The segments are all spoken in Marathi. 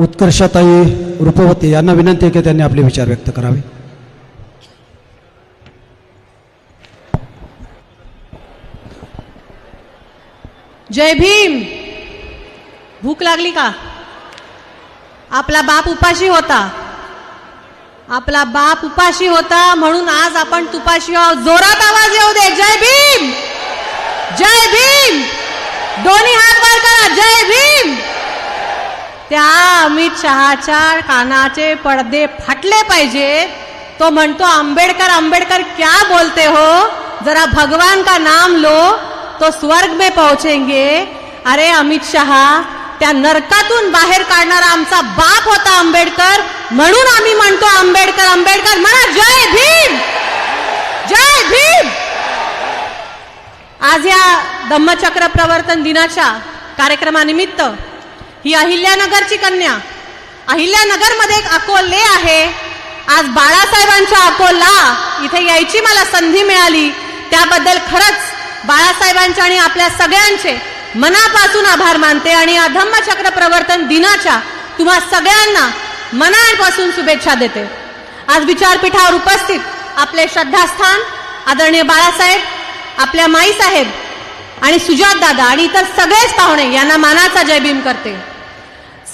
उत्कर्षाताई रूपवती यांना विनंती आहे की त्यांनी आपले विचार व्यक्त करावे. जय भीम. भूक लागली का? आपला बाप उपाशी होता. आपला बाप उपाशी होता म्हणून आज आपण तुपाशी आहोत. जोरात आवाज येऊ दे जय भीम जय भीम दोन्ही हात वर करा जय भीम त्या अमित शहाच्या कानाचे पडदे फाटले पाहिजे. तो म्हणतो आंबेडकर आंबेडकर क्या बोलते हो? जरा भगवान का नाम लो तो स्वर्ग में पहुंचेंगे. अरे अमित शहा त्या नरकातून बाहेर काढणारा आमचा बाप होता आंबेडकर. म्हणून आम्ही म्हणतो आंबेडकर आंबेडकर म्हणा जय भीम! जय भीम! आज या धम्मचक्र प्रवर्तन दिनाच्या कार्यक्रमानिमित्त ही अहिल्यानगरची कन्या. अहिल्यानगरमध्ये एक अकोले आहे. आज बाळासाहेबांच्या अकोला इथे यायची मला संधी मिळाली. त्याबद्दल खरंच बाळासाहेबांच्या आणि आपल्या सगळ्यांचे मनापासून आभार मानते आणि अधम्मचक्र प्रवर्तन दिनाच्या तुम्हा सगळ्यांना मनापासून शुभेच्छा देते. आज विचारपीठावर उपस्थित आपले श्रद्धास्थान आदरणीय बाळासाहेब आपल्या माईसाहेब आणि सुजात दादा आणि इतर सगळेच पाहुणे यांना मानाचा जय भीम करते.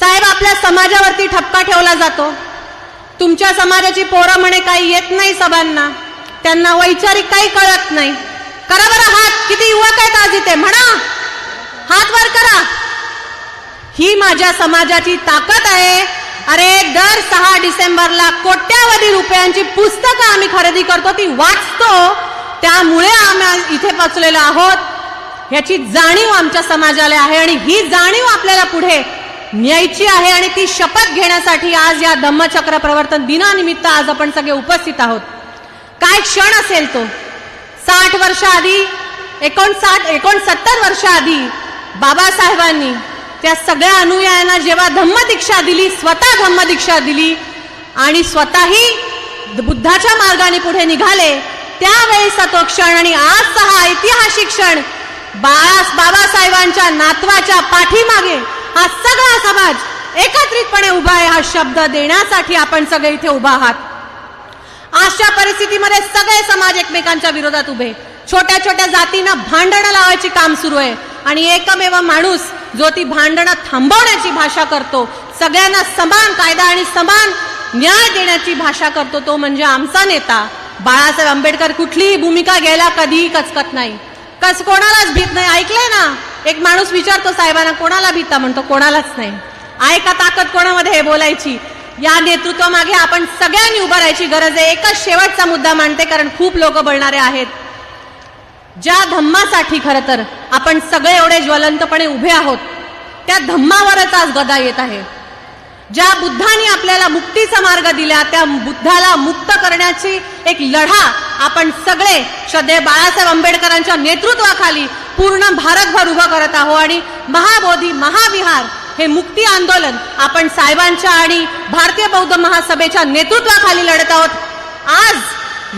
साहेब आपल्या समाजावरती ठपका ठेवला जातो. तुमच्या समाजाची पोरं म्हणे काही येत नाही सभांना. त्यांना वैचारिक काही कळत नाही. करा बरं हात किती युवक आहेत आज इथे म्हणा. हात वर करा. ही माझ्या समाजाची ताकद आहे. अरे दर सहा डिसेंबरला कोट्यावधी रुपयांची पुस्तकं आम्ही खरेदी करतो ती वाचतो. त्यामुळे आम्ही इथे पोचलेलो आहोत. याची जाणीव आमच्या समाजाला आहे आणि ही जाणीव आपल्याला पुढे न्यायची आहे आणि ती शपथ घेण्यासाठी आज या धम्मचक्र प्रवर्तन दिनानिमित्त आज आपण सगळे उपस्थित आहोत. काय क्षण असेल तो? साठ वर्ष आधी एकोणसाठ एकोणसत्तर वर्ष आधी बाबासाहेबांनी त्या सगळ्या अनुयायांना जेव्हा धम्मदीक्षा दिली स्वतः धम्मदीक्षा दिली आणि स्वतःही बुद्धाच्या मार्गाने पुढे निघाले त्यावेळेचा तो क्षण आणि आजचा हा ऐतिहासिक क्षण बाळा बाबासाहेबांच्या नातवाच्या पाठीमागे हा सगळा समाज एकत्रितपणे उभा आहे हा शब्द देण्यासाठी आपण सगळे इथे उभा आहात. अशा परिस्थितीमध्ये सगळे समाज एकमेकांच्या विरोधात उभे. छोट्या छोट्या जातींना भांडणं लावायची काम सुरू आहे. आणि एकमेव माणूस जो ती भांडणं थांबवण्याची भाषा करतो सगळ्यांना समान कायदा आणि समान न्याय देण्याची भाषा करतो तो म्हणजे आमचा नेता. बाळासाहेब आंबेडकर कुठलीही भूमिका घ्यायला कधीही कचकत नाही. कस कोणालाच भीत नाही ऐकलंय ना? एक माणूस विचारतो साहेबांना कोणाला भीता? म्हणतो कोणालाच नाही. आहे का ताकद कोणामध्ये हे बोलायची? या नेतृत्वामागे आपण सगळ्यांनी उभं राहायची गरज आहे. एकच शेवटचा मुद्दा मांडते कारण खूप लोक बोलणारे आहेत. ज्या धम्मासाठी खरं तर आपण सगळे एवढे ज्वलंतपणे उभे आहोत त्या धम्मावरच आज गदा येत आहे. ज्या बुद्धाने आपल्याला मुक्तीचा मार्ग दिला त्या बुद्धाला मुक्त करण्याची एक लढा आपण सगळे श्रद्धे बाळासाहेब आंबेडकरांच्या नेतृत्वाखाली पूर्ण भारतभर उभं करत आहोत आणि महाबोधी महाविहार हे मुक्ती आंदोलन आपण साहेबांच्या आणि भारतीय बौद्ध महासभेच्या नेतृत्वाखाली लढत आहोत. आज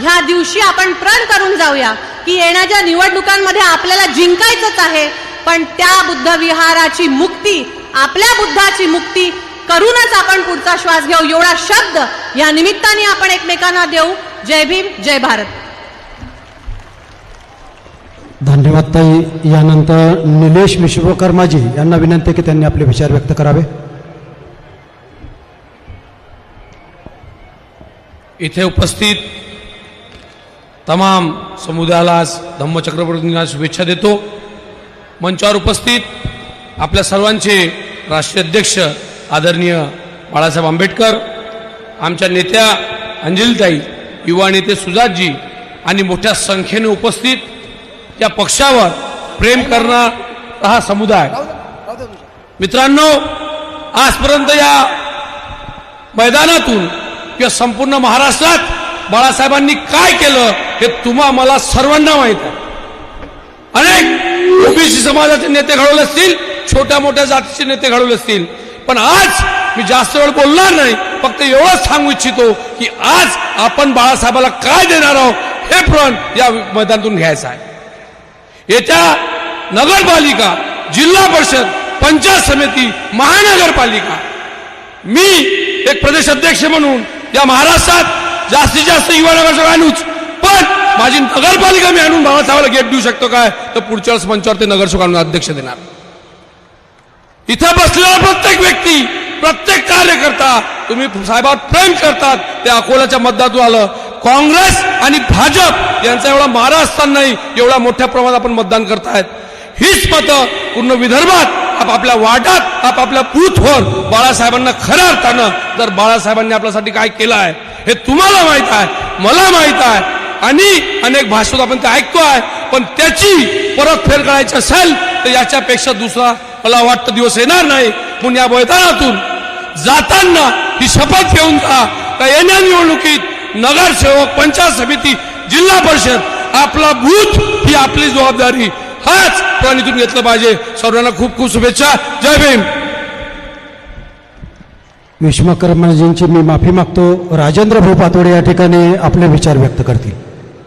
ह्या दिवशी आपण प्रण करून जाऊया की येणाऱ्या निवडणुकांमध्ये आपल्याला जिंकायचंच आहे पण त्या बुद्ध विहाराची मुक्ती आपल्या बुद्धाची मुक्ती करूनच आपण पुढचा श्वास घेऊ. एवढा शब्द या निमित्ताने आपण एकमेकांना देऊ. जय भीम जय भारत. धन्यवाद ताई. यानंतर निलेश विश्वकर्माजी यांना विनंती आहे की त्यांनी आपले विचार व्यक्त करावे. इथे उपस्थित तमाम समुदायाला आज धम्मचक्रवर्ती दिनाच्या शुभेच्छा देतो. मंचावर उपस्थित आपल्या सर्वांचे राष्ट्रीय अध्यक्ष आदरणीय बाळासाहेब आंबेडकर आमच्या नेत्या अंजलीताई युवा नेते सुजातजी आणि मोठ्या संख्येने उपस्थित या पक्षावर प्रेम करणारा हा समुदाय. मित्रांनो आजपर्यंत या मैदानातून किंवा संपूर्ण महाराष्ट्रात बाळासाहेबांनी काय केलं हे तुम्हा मला सर्वांना माहीत आहे. अनेक ओबीसी समाजाचे नेते घडवले असतील छोट्या मोठ्या जातीचे नेते घडवले असतील पण आज मी जास्त वेळ बोलणार नाही. फक्त एवढंच सांगू इच्छितो की आज आपण बाळासाहेबाला काय देणार आहोत हे प्रण या मैदानातून घ्यायचं आहे. येत्या नगरपालिका जिल्हा परिषद पंचायत समिती महानगरपालिका. मी एक प्रदेश अध्यक्ष म्हणून या महाराष्ट्रात जास्तीत जास्त युवा नगरसेवक आणूच. पण माझी नगरपालिका मी आणून बाळासाहेबाला गेट देऊ शकतो काय? तर पुढच्या वेळेस मंचावर ते नगरसेवक आणून अध्यक्ष देणार. इथं बसलेला प्रत्येक व्यक्ती प्रत्येक कार्यकर्ता तुम्ही साहेबात प्रेम करतात ते अकोल्याच्या मतदातून आलं. काँग्रेस आणि भाजप यांचा एवढा मारा नाही एवढा मोठ्या प्रमाणात आपण मतदान करतायत. हीच मतं पूर्ण विदर्भात आपापल्या वाटात आपापल्या बूथवर बाळासाहेबांना खऱ्या अर्थानं जर बाळासाहेबांनी आपल्यासाठी काय केलं आहे हे तुम्हाला माहीत आहे मला माहीत आहे आणि अनेक भाषेत आपण ते ऐकतो आहे पण त्याची परतफेड करायची असेल तर याच्यापेक्षा दुसरा मला वाटतं दिवस येणार नाही. म्हणून या मैदानातून जाताना ही शपथ घेऊन जा. का येण्या निवडणुकीत नगरसेवक पंचायत समिती जिल्हा परिषद आपला बूथ ही आपली जबाबदारी. हाच प्रणीतून घेतलं पाहिजे. सर्वांना खूप खूप शुभेच्छा. जय भीम. विश्वकर्माजींची मी माफी मागतो. राजेंद्र भाऊ पातोडे या ठिकाणी आपले विचार व्यक्त करतील.